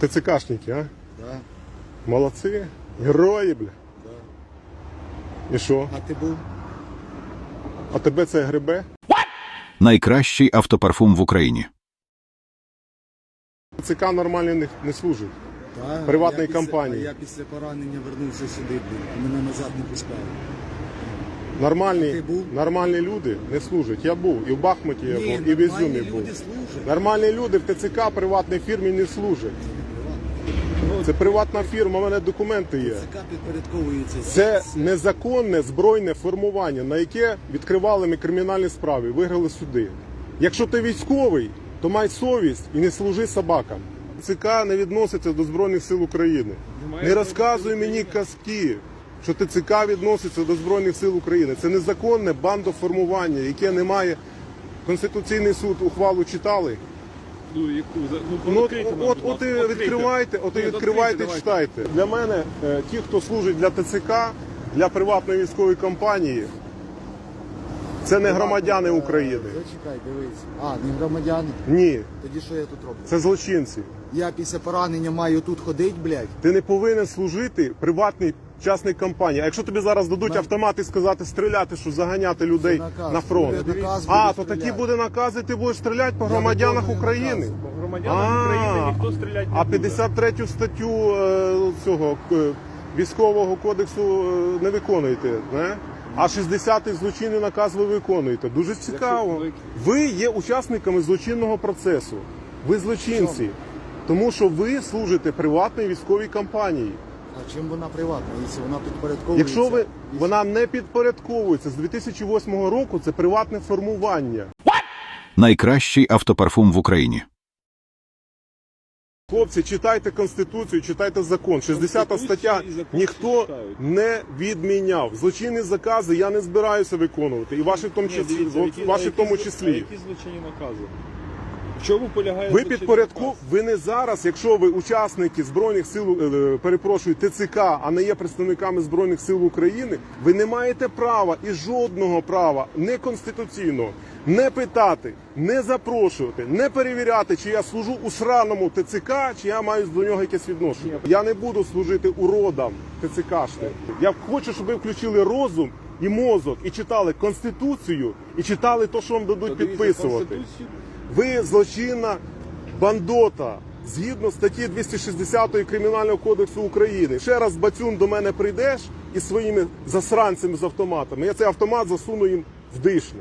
ТЦКшники, а? Да, Молодці. Герої, бля. да. І що? А ти був? А тебе це грибе? Найкращий автопарфум в Україні. ТЦК нормально не, не служить. Да. Приватної Я після- компанії. Я після поранення вернувся сюди, блін, мене назад не пускали. Нормальні, Ти був? нормальні люди не служать. Я був і в Бахмуті я був, і в нормальні Ізюмі був. служать. Нормальні люди в ТЦК приватній фірмі не служать. Це приватна фірма, у мене документи є. ЦК підпорядковується. Це незаконне збройне формування, на яке відкривали ми кримінальні справи, виграли суди. Якщо ти військовий, то май совість і не служи собакам. ЦК не відноситься до Збройних сил України. Не розказуй мені казки, що ТЦК відноситься до Збройних сил України. Це незаконне бандоформування, яке не має. Конституційний суд ухвалу читали. Ну, яку за- ну, Ну, відкрийте нам, от, от і відкривайте, от і відкривайте, читайте. Для мене е, ті, хто служить для ТЦК, для приватної військової компанії, це не громадяни України. Зачекай, дивись. А, не громадяни? Ні, Тоді що я тут роблю? це злочинці. Я після поранення маю тут ходить, блядь. Ти не повинен служити приватній частній компанії. А якщо тобі зараз дадуть Мен- автомат і сказати стріляти, що заганяти людей наказ. на фронт. Буде наказ, А, то такі стріляти. буде наказ, і ти будеш стріляти по громадянах України. наказ. По громадянам А, України ніхто стріляти не А буде. 53 статтю е, цього е, військового кодексу е, не виконуєте, не? А 60-й злочинний наказ ви виконуєте. Дуже цікаво. ви- Ви є учасниками злочинного процесу. Ви злочинці. Тому що ви служите приватній військовій компанії. А чим вона приватна, якщо вона підпорядковується? Якщо ви вона не підпорядковується з 2008 року, це приватне формування. Найкращий автопарфум в Україні. Хлопці, читайте конституцію, читайте закон. 60 стаття ніхто не відміняв. Злочинні закази я не збираюся виконувати, і ваші в тому числі. ваші в тому числі. які злочинні накази? В чому полягає Ви підпорядку, ви не зараз, якщо ви учасники збройних сил, е, перепрошую, ТЦК, а не є представниками збройних сил України, ви не маєте права і жодного права не конституційного не питати, не запрошувати, не перевіряти, чи я служу у сраному ТЦК, чи я маю до нього якесь відношення. Я не буду служити уродам ТЦКшним. Я хочу, щоб ви включили розум і мозок і читали конституцію, і читали те, що вам дадуть підписувати. Ви злочинна бандота згідно статті 260 Кримінального кодексу України. Ще раз бацюн до мене прийдеш із своїми засранцями з автоматами. Я цей автомат засуну їм в дишню.